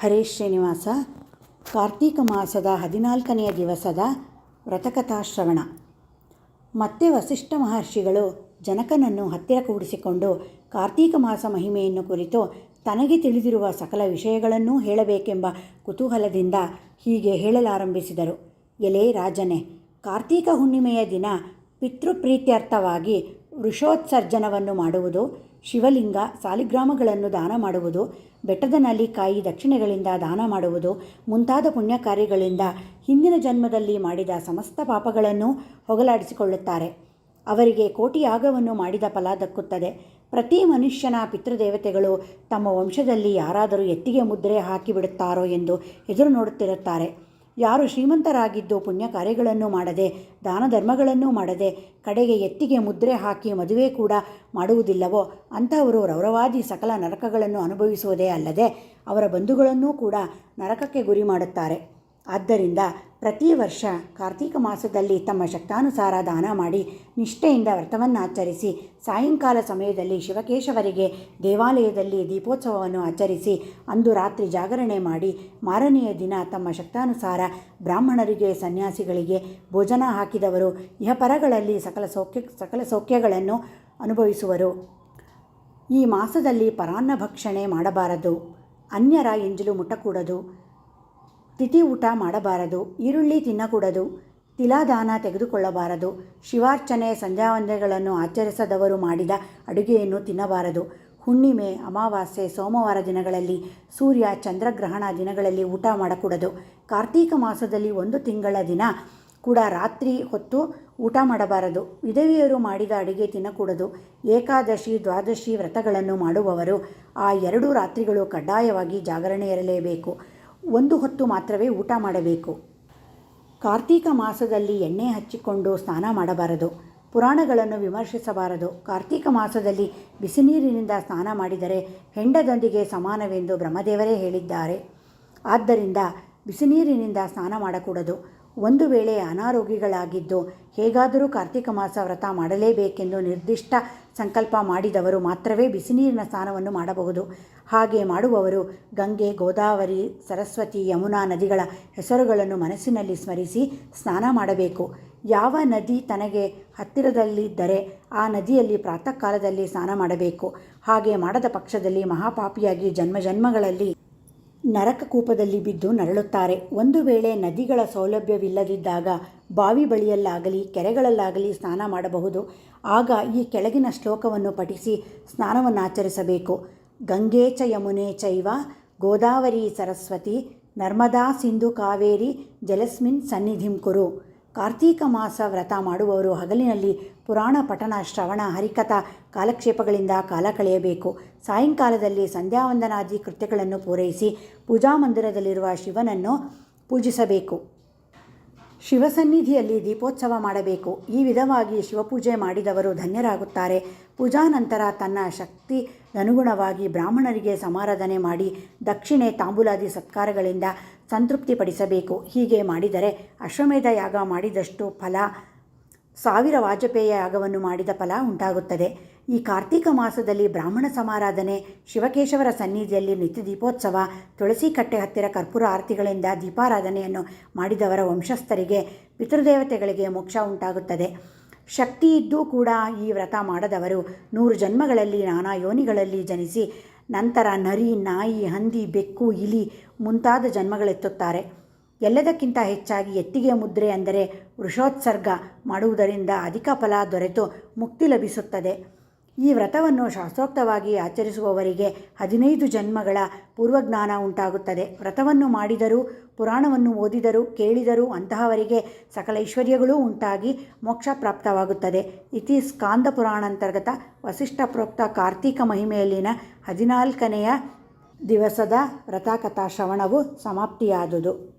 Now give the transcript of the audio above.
ಹರೇಶ್ ಶ್ರೀನಿವಾಸ, ಕಾರ್ತೀಕ ಮಾಸದ ಹದಿನಾಲ್ಕನೆಯ ದಿವಸದ ವ್ರತಕಥಾಶ್ರವಣ ಮತ್ತೆ ವಸಿಷ್ಠ ಮಹರ್ಷಿಗಳು ಜನಕನನ್ನು ಹತ್ತಿರ ಕೂಡಿಸಿಕೊಂಡು ಕಾರ್ತೀಕ ಮಾಸ ಮಹಿಮೆಯನ್ನು ಕುರಿತು ತನಗೆ ತಿಳಿದಿರುವ ಸಕಲ ವಿಷಯಗಳನ್ನೂ ಹೇಳಬೇಕೆಂಬ ಕುತೂಹಲದಿಂದ ಹೀಗೆ ಹೇಳಲಾರಂಭಿಸಿದರು. ಎಲೆ ರಾಜನೇ, ಕಾರ್ತೀಕ ಹುಣ್ಣಿಮೆಯ ದಿನ ಪಿತೃಪ್ರೀತ್ಯರ್ಥವಾಗಿ ವೃಷೋತ್ಸರ್ಜನವನ್ನು ಮಾಡುವುದು, ಶಿವಲಿಂಗ, ಸಾಲಿಗ್ರಾಮಗಳನ್ನು ದಾನ ಮಾಡುವುದು ಬೆಟ್ಟದ ನಲ್ಲಿಕಾಯಿ ದಕ್ಷಿಣೆಗಳಿಂದ ದಾನ ಮಾಡುವುದು ಮುಂತಾದ ಪುಣ್ಯ ಕಾರ್ಯಗಳಿಂದ ಹಿಂದಿನ ಜನ್ಮದಲ್ಲಿ ಮಾಡಿದ ಸಮಸ್ತ ಪಾಪಗಳನ್ನು ಹೋಗಲಾಡಿಸಿಕೊಳ್ಳುತ್ತಾರೆ. ಅವರಿಗೆ ಕೋಟಿ ಯಾಗವನ್ನು ಮಾಡಿದ ಫಲ ದಕ್ಕುತ್ತದೆ. ಪ್ರತಿ ಮನುಷ್ಯನ ಪಿತೃದೇವತೆಗಳು ತಮ್ಮ ವಂಶದಲ್ಲಿ ಯಾರಾದರೂ ಎತ್ತಿಗೆ ಮುದ್ರೆ ಹಾಕಿಬಿಡುತ್ತಾರೋ ಎಂದು ಎದುರು ನೋಡುತ್ತಿರುತ್ತಾರೆ. ಯಾರು ಶ್ರೀಮಂತರಾಗಿದ್ದು ಪುಣ್ಯ ಕಾರ್ಯಗಳನ್ನು ಮಾಡದೆ ದಾನ ಧರ್ಮಗಳನ್ನು ಮಾಡದೆ, ಕಡೆಗೆ ಎತ್ತಿಗೆ ಮುದ್ರೆ ಹಾಕಿ ಮದುವೆ ಕೂಡ ಮಾಡುವುದಿಲ್ಲವೋ ಅಂಥವರು ರೌರವಾದಿ ಸಕಲ ನರಕಗಳನ್ನು ಅನುಭವಿಸುವುದೇ ಅಲ್ಲದೆ, ಅವರ ಬಂಧುಗಳನ್ನೂ ಕೂಡ ನರಕಕ್ಕೆ ಗುರಿ ಮಾಡುತ್ತಾರೆ. ಆದ್ದರಿಂದ ಪ್ರತಿ ವರ್ಷ ಕಾರ್ತೀಕ ಮಾಸದಲ್ಲಿ ತಮ್ಮ ಶಕ್ತಾನುಸಾರ ದಾನ ಮಾಡಿ ನಿಷ್ಠೆಯಿಂದ ವ್ರತವನ್ನು ಆಚರಿಸಿ ಸಾಯಂಕಾಲ ಸಮಯದಲ್ಲಿ ಶಿವಕೇಶವರಿಗೆ ದೇವಾಲಯದಲ್ಲಿ ದೀಪೋತ್ಸವವನ್ನು ಆಚರಿಸಿ, ಅಂದು ರಾತ್ರಿ ಜಾಗರಣೆ ಮಾಡಿ, ಮಾರನೆಯ ದಿನ ತಮ್ಮ ಶಕ್ತಾನುಸಾರ ಬ್ರಾಹ್ಮಣರಿಗೆ, ಸನ್ಯಾಸಿಗಳಿಗೆ ಭೋಜನ ಹಾಕಿದವರು. ಇಹಪರಗಳಲ್ಲಿ ಸಕಲ ಸೌಖ್ಯ, ಸಕಲ ಸೌಖ್ಯಗಳನ್ನು ಅನುಭವಿಸುವರು. ಈ ಮಾಸದಲ್ಲಿ ಪರಾನ್ನ ಭಕ್ಷಣೆ ಮಾಡಬಾರದು. ಅನ್ಯರ ಎಂಜಲು ಮುಟ್ಟಕೂಡದು. ತಿಥಿ ಊಟ ಮಾಡಬಾರದು, ಈರುಳ್ಳಿ ತಿನ್ನಕೂಡದು ತಿಲಾದಾನ ತೆಗೆದುಕೊಳ್ಳಬಾರದು, ಶಿವಾರ್ಚನೆ ಸಂಧ್ಯಾವಂದನೆಗಳನ್ನು ಆಚರಿಸದವರು ಮಾಡಿದ ಅಡುಗೆಯನ್ನು ತಿನ್ನಬಾರದು. ಹುಣ್ಣಿಮೆ, ಅಮಾವಾಸ್ಯೆ, ಸೋಮವಾರ ದಿನಗಳಲ್ಲಿ ಸೂರ್ಯ ಚಂದ್ರಗ್ರಹಣ ದಿನಗಳಲ್ಲಿ ಊಟ ಮಾಡಕೂಡದು. ಕಾರ್ತೀಕ ಮಾಸದಲ್ಲಿ ಒಂದು ತಿಂಗಳ ದಿನ ಕೂಡ ರಾತ್ರಿ ಹೊತ್ತು ಊಟ ಮಾಡಬಾರದು. ವಿಧವೆಯರು ಮಾಡಿದ ಅಡುಗೆ ತಿನ್ನಕೂಡದು. ಏಕಾದಶಿ, ದ್ವಾದಶಿ ವ್ರತಗಳನ್ನು ಮಾಡುವವರು ಆ ಎರಡೂ ರಾತ್ರಿಗಳು ಕಡ್ಡಾಯವಾಗಿ ಜಾಗರಣೆ ಇರಲೇಬೇಕು ಒಂದು ಹೊತ್ತು ಮಾತ್ರವೇ ಊಟ ಮಾಡಬೇಕು. ಕಾರ್ತೀಕ ಮಾಸದಲ್ಲಿ ಎಣ್ಣೆ ಹಚ್ಚಿಕೊಂಡು ಸ್ನಾನ ಮಾಡಬಾರದು. ಪುರಾಣಗಳನ್ನು ವಿಮರ್ಶಿಸಬಾರದು. ಕಾರ್ತೀಕ ಮಾಸದಲ್ಲಿ ಬಿಸಿನೀರಿನಿಂದ ಸ್ನಾನ ಮಾಡಿದರೆ ಹೆಂಡದೊಂದಿಗೆ ಸಮಾನವೆಂದು ಬ್ರಹ್ಮದೇವರೇ ಹೇಳಿದ್ದಾರೆ. ಆದ್ದರಿಂದ ಬಿಸಿನೀರಿನಿಂದ ಸ್ನಾನ ಮಾಡಕೂಡದು. ಒಂದು ವೇಳೆ ಅನಾರೋಗ್ಯಗಳಾಗಿದ್ದು ಹೇಗಾದರೂ ಕಾರ್ತಿಕ ಮಾಸ ವ್ರತ ಮಾಡಲೇಬೇಕೆಂದು ನಿರ್ದಿಷ್ಟ ಸಂಕಲ್ಪ ಮಾಡಿದವರು ಮಾತ್ರವೇ ಬಿಸಿನೀರಿನ ಸ್ನಾನವನ್ನು ಮಾಡಬಹುದು. ಹಾಗೆ ಮಾಡುವವರು ಗಂಗೆ, ಗೋದಾವರಿ, ಸರಸ್ವತಿ, ಯಮುನಾ ನದಿಗಳ ಹೆಸರುಗಳನ್ನು ಮನಸ್ಸಿನಲ್ಲಿ ಸ್ಮರಿಸಿ ಸ್ನಾನ ಮಾಡಬೇಕು. ಯಾವ ನದಿ ತನಗೆ ಹತ್ತಿರದಲ್ಲಿದ್ದರೆ ಆ ನದಿಯಲ್ಲಿ ಪ್ರಾತಃ ಕಾಲದಲ್ಲಿ ಸ್ನಾನ ಮಾಡಬೇಕು. ಹಾಗೆ ಮಾಡದ ಪಕ್ಷದಲ್ಲಿ ಮಹಾಪಾಪಿಯಾಗಿ ಜನ್ಮ ಜನ್ಮಗಳಲ್ಲಿ ನರಕಕೂಪದಲ್ಲಿ ಬಿದ್ದು ನರಳುತ್ತಾರೆ. ಒಂದು ವೇಳೆ ನದಿಗಳ ಸೌಲಭ್ಯವಿಲ್ಲದಿದ್ದಾಗ ಬಾವಿ ಬಳಿಯಲ್ಲಾಗಲಿ, ಕೆರೆಗಳಲ್ಲಾಗಲಿ ಸ್ನಾನ ಮಾಡಬಹುದು. ಆಗ ಈ ಕೆಳಗಿನ ಶ್ಲೋಕವನ್ನು ಪಠಿಸಿ ಸ್ನಾನವನ್ನು ಆಚರಿಸಬೇಕು ಗಂಗೆ ಚ ಯಮುನೆ ಚೈವ, ಗೋದಾವರಿ ಸರಸ್ವತಿ, ನರ್ಮದಾ ಸಿಂಧು ಕಾವೇರಿ, ಜಲಸ್ಮಿನ್ ಸನ್ನಿಧಿಂ ಕುರು. ಕಾರ್ತೀಕ ಮಾಸ ವ್ರತ ಮಾಡುವವರು ಹಗಲಿನಲ್ಲಿ ಪುರಾಣ ಪಠಣ ಶ್ರವಣ ಹರಿಕಥಾ ಕಾಲಕ್ಷೇಪಗಳಿಂದ ಕಾಲ ಕಳೆಯಬೇಕು. ಸಾಯಂಕಾಲದಲ್ಲಿ ಸಂಧ್ಯಾವಂದನಾದಿ ಕೃತ್ಯಗಳನ್ನು ಪೂರೈಸಿ ಪೂಜಾ ಮಂದಿರದಲ್ಲಿರುವ ಶಿವನನ್ನು ಪೂಜಿಸಬೇಕು. ಶಿವಸನ್ನಿಧಿಯಲ್ಲಿ ದೀಪೋತ್ಸವ ಮಾಡಬೇಕು. ಈ ವಿಧವಾಗಿ ಶಿವಪೂಜೆ ಮಾಡಿದವರು ಧನ್ಯರಾಗುತ್ತಾರೆ. ಪೂಜಾ ನಂತರ ತನ್ನ ಶಕ್ತಿ ಅನುಗುಣವಾಗಿ ಬ್ರಾಹ್ಮಣರಿಗೆ ಸಮಾರಾಧನೆ ಮಾಡಿ ದಕ್ಷಿಣೆ ತಾಂಬೂಲಾದಿ ಸತ್ಕಾರಗಳಿಂದ ಸಂತೃಪ್ತಿಪಡಿಸಬೇಕು. ಹೀಗೆ ಮಾಡಿದರೆ ಅಶ್ವಮೇಧ ಯಾಗ ಮಾಡಿದಷ್ಟು ಫಲ, ಸಾವಿರ ವಾಜಪೇಯ ಯಾಗವನ್ನು ಮಾಡಿದ ಫಲ ಉಂಟಾಗುತ್ತದೆ. ಈ ಕಾರ್ತೀಕ ಮಾಸದಲ್ಲಿ ಬ್ರಾಹ್ಮಣ ಸಮಾರಾಧನೆ, ಶಿವಕೇಶವರ ಸನ್ನಿಧಿಯಲ್ಲಿ ನಿತ್ಯ ದೀಪೋತ್ಸವ ತುಳಸಿ ಕಟ್ಟೆ ಹತ್ತಿರ ಕರ್ಪೂರ ಆರತಿಗಳಿಂದ ದೀಪಾರಾಧನೆಯನ್ನು ಮಾಡಿದವರ ವಂಶಸ್ಥರಿಗೆ, ಪಿತೃದೇವತೆಗಳಿಗೆ ಮೋಕ್ಷ ಉಂಟಾಗುತ್ತದೆ. ಶಕ್ತಿ ಇದ್ದೂ ಕೂಡ ಈ ವ್ರತ ಮಾಡದವರು ನೂರು ಜನ್ಮಗಳಲ್ಲಿ ನಾನಾ ಯೋನಿಗಳಲ್ಲಿ ಜನಿಸಿ ನಂತರ ನರಿ, ನಾಯಿ, ಹಂದಿ, ಬೆಕ್ಕು, ಇಲಿ ಮುಂತಾದ ಜನ್ಮಗಳೆತ್ತುತ್ತಾರೆ ಎಲ್ಲದಕ್ಕಿಂತ ಹೆಚ್ಚಾಗಿ ಎತ್ತಿಗೆ ಮುದ್ರೆ ಅಂದರೆ ವೃಷೋತ್ಸರ್ಗ ಮಾಡುವುದರಿಂದ ಅಧಿಕ ಫಲ ದೊರೆತು ಮುಕ್ತಿ ಲಭಿಸುತ್ತದೆ. ಈ ವ್ರತವನ್ನು ಶಾಸ್ತ್ರೋಕ್ತವಾಗಿ ಆಚರಿಸುವವರಿಗೆ ಹದಿನೈದು ಜನ್ಮಗಳ ಪೂರ್ವಜ್ಞಾನ ಉಂಟಾಗುತ್ತದೆ. ವ್ರತವನ್ನು ಮಾಡಿದರೂ, ಪುರಾಣವನ್ನು ಓದಿದರೂ, ಕೇಳಿದರೂ ಅಂತಹವರಿಗೆ ಸಕಲ ಐಶ್ವರ್ಯಗಳೂ ಉಂಟಾಗಿ ಮೋಕ್ಷ ಪ್ರಾಪ್ತವಾಗುತ್ತದೆ. ಇತಿ ಸ್ಕಾಂದ ಪುರಾಣಾಂತರ್ಗತ ವಸಿಷ್ಠ ಪ್ರೋಕ್ತ ಕಾರ್ತೀಕ ಮಹಿಮೆಯಲ್ಲಿನ ಹದಿನಾಲ್ಕನೆಯ ದಿವಸದ ವ್ರತಕಥಾ ಶ್ರವಣವು ಸಮಾಪ್ತಿಯಾದುದು.